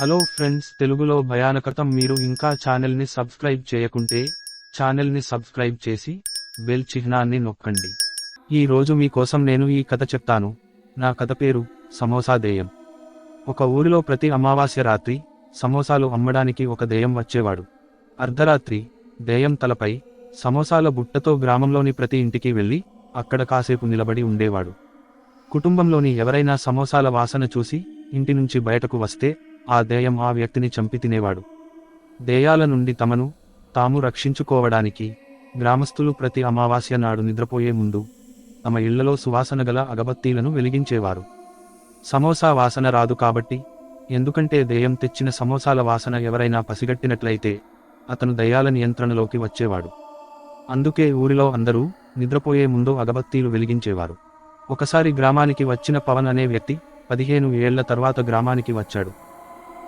Hello friends తెలుగులో భయానకతం మీరు ఇంకా ఛానల్ని సబ్స్క్రైబ్ చేయకుంటే ఛానల్ని సబ్స్క్రైబ్ చేసి బెల్ చిహ్నాన్ని నొక్కండి. ఈ రోజు మీకోసం నేను ఈ కథ చెప్తాను. నా కథ పేరు సమోసా దేయం. ఒక ఊరిలో ప్రతి అమావాస్య రాత్రి సమోసాలు అమ్మడానికి ఒక దెయ్యం వచ్చేవాడు. అర్ధరాత్రి దెయ్యం తలపై సమోసాల బుట్టతో గ్రామంలోని ప్రతి ఇంటికి వెళ్ళి అక్కడ కాసేపు నిలబడి ఉండేవాడు. కుటుంబంలోని ఎవరైనా సమోసాల వాసన చూసి ఇంటి నుంచి బయటకు వస్తే ఆ దెయ్యం ఆ వ్యక్తిని చంపి తినేవాడు. దెయ్యాల నుండి తమను తాము రక్షించుకోవడానికి గ్రామస్తులు ప్రతి అమావాస్య నాడు నిద్రపోయే ముందు తమ ఇళ్ళలో సువాసన గల అగబత్తీలను వెలిగించేవారు. సమోసా వాసన రాదు కాబట్టి ఎందుకంటే దెయ్యం తెచ్చిన సమోసాల వాసన ఎవరైనా పసిగట్టినట్లయితే అతను దయ్యాల నియంత్రణలోకి వచ్చేవాడు. అందుకే ఊరిలో అందరూ నిద్రపోయే ముందు అగబత్తీలు వెలిగించేవారు. ఒకసారి గ్రామానికి వచ్చిన పవన్ అనే వ్యక్తి పదిహేను ఏళ్ళ తర్వాత గ్రామానికి వచ్చాడు.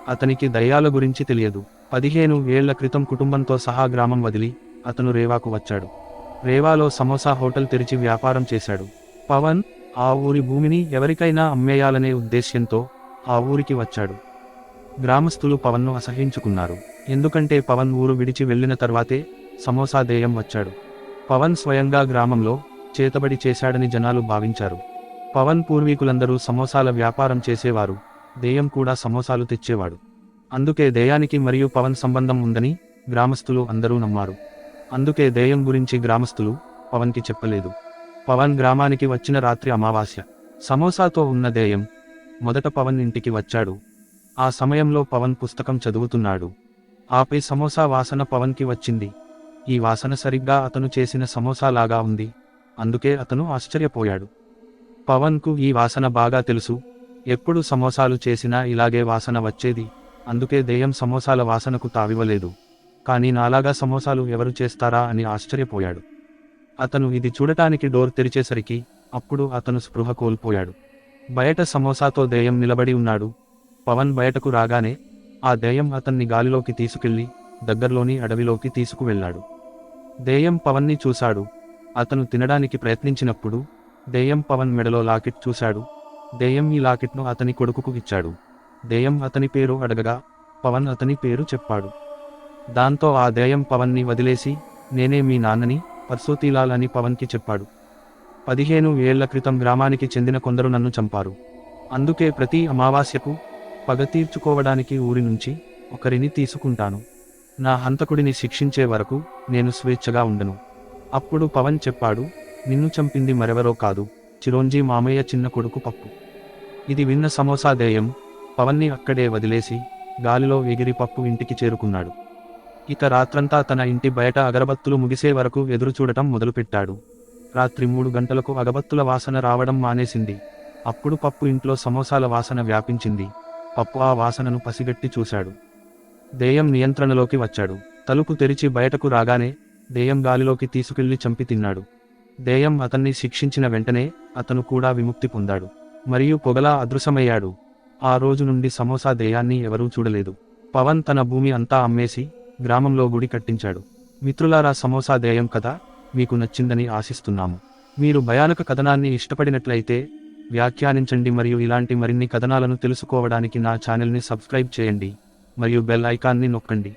అతనికి దయ్యాల గురించి తెలియదు. పదిహేను ఏళ్ళ క్రితం కుటుంబంతో సహా గ్రామం వదిలి అతను రేవాకు వచ్చాడు. రేవాలో సమోసా హోటల్ తెరిచి వ్యాపారం చేశాడు. పవన్ ఆ ఊరి భూమిని ఎవరికైనా అమ్మేయాలనే ఉద్దేశ్యంతో ఆ ఊరికి వచ్చాడు. గ్రామస్తులు పవన్ను అసహించుకున్నారు. ఎందుకంటే పవన్ ఊరు విడిచి వెళ్ళిన తర్వాతే సమోసా దేయం వచ్చాడు. పవన్ స్వయంగా గ్రామంలో చేతబడి చేశాడని జనాలు భావించారు. పవన్ పూర్వీకులందరూ సమోసాల వ్యాపారం చేసేవారు. దేయం కూడా సమోసాలు తెచ్చేవాడు. అందుకే దేయానికి మరియు పవన్ సంబంధం ఉందని గ్రామస్తులు అందరూ నమ్మారు. అందుకే దేయం గురించి గ్రామస్తులు పవన్కి చెప్పలేదు. పవన్ గ్రామానికి వచ్చిన రాత్రి అమావాస్య. సమోసాతో ఉన్న దేయం మొదట పవన్ ఇంటికి వచ్చాడు. ఆ సమయంలో పవన్ పుస్తకం చదువుతున్నాడు. ఆపై సమోసా వాసన పవన్కి వచ్చింది. ఈ వాసన సరిగ్గా అతను చేసిన సమోసా లాగా ఉంది. అందుకే అతను ఆశ్చర్యపోయాడు. పవన్కు ఈ వాసన బాగా తెలుసు. ఎప్పుడు సమోసాలు చేసినా ఇలాగే వాసన వచ్చేది. అందుకే దెయ్యం సమోసాల వాసనకు తావివ్వలేదు. కానీ నాలాగా సమోసాలు ఎవరు చేస్తారా అని ఆశ్చర్యపోయాడు. అతను ఇది చూడటానికి డోర్ తెరిచేసరికి అప్పుడు అతను స్పృహ కోల్పోయాడు. బయట సమోసాతో దెయ్యం నిలబడి ఉన్నాడు. పవన్ బయటకు రాగానే ఆ దెయ్యం అతన్ని గాలిలోకి తీసుకెళ్ళి దగ్గర్లోని అడవిలోకి తీసుకువెళ్ళాడు. దెయ్యం పవన్ని చూశాడు. అతను తినడానికి ప్రయత్నించినప్పుడు దెయ్యం పవన్ మెడలో లాకెట్ చూశాడు. దెయ్యం ఈ లాకెట్ను అతని కొడుకుకు ఇచ్చాడు. దెయ్యం అతని పేరు అడగగా పవన్ అతని పేరు చెప్పాడు. దాంతో ఆ దెయ్యం పవన్ని వదిలేసి నేనే మీ నాన్నని పర్సోతీలాల్ అని పవన్కి చెప్పాడు. పదిహేను ఏళ్ళ క్రితం గ్రామానికి చెందిన కొందరు నన్ను చంపారు. అందుకే ప్రతి అమావాస్యకు పగ తీర్చుకోవడానికి ఊరి నుంచి ఒకరిని తీసుకుంటాను. నా హంతకుడిని శిక్షించే వరకు నేను స్వేచ్ఛగా ఉండను. అప్పుడు పవన్ చెప్పాడు నిన్ను చంపింది మరెవరో కాదు చిరోంజీ మామయ్య చిన్న కొడుకు పప్పు. ఇది విన్న సమోసా దేయం. పవన్ని అక్కడే వదిలేసి గాలిలో ఎగిరి పప్పు ఇంటికి చేరుకున్నాడు. ఇక రాత్రంతా తన ఇంటి బయట అగరబత్తులు ముగిసే వరకు ఎదురుచూడటం మొదలుపెట్టాడు. రాత్రి మూడు గంటలకు అగబత్తుల వాసన రావడం మానేసింది. అప్పుడు పప్పు ఇంట్లో సమోసాల వాసన వ్యాపించింది. పప్పు ఆ వాసనను పసిగట్టి చూశాడు. దేయం నియంత్రణలోకి వచ్చాడు. తలుపు తెరిచి బయటకు రాగానే దేయం గాలిలోకి తీసుకెళ్ళి చంపి తిన్నాడు. దేయం అతన్ని శిక్షించిన వెంటనే అతను కూడా విముక్తి పొందాడు. మరియు పొగలా అదృశ్యమయ్యాడు ఆ రోజు నుండి సమోసా దేయాన్ని ఎవరూ చూడలేదు. పవన్ తన భూమి అంతా అమ్మేసి గ్రామంలో గుడి కట్టించాడు. మిత్రులారా సమోసా దేయం కథ మీకు నచ్చిందని ఆశిస్తున్నాము. మీరు భయానక కథనాన్ని ఇష్టపడినట్లయితే వ్యాఖ్యానించండి మరియు ఇలాంటి మరిన్ని కథనాలను తెలుసుకోవడానికి నా ఛానల్ని సబ్స్క్రైబ్ చేయండి. మరియు బెల్ ఐకాన్ని నొక్కండి.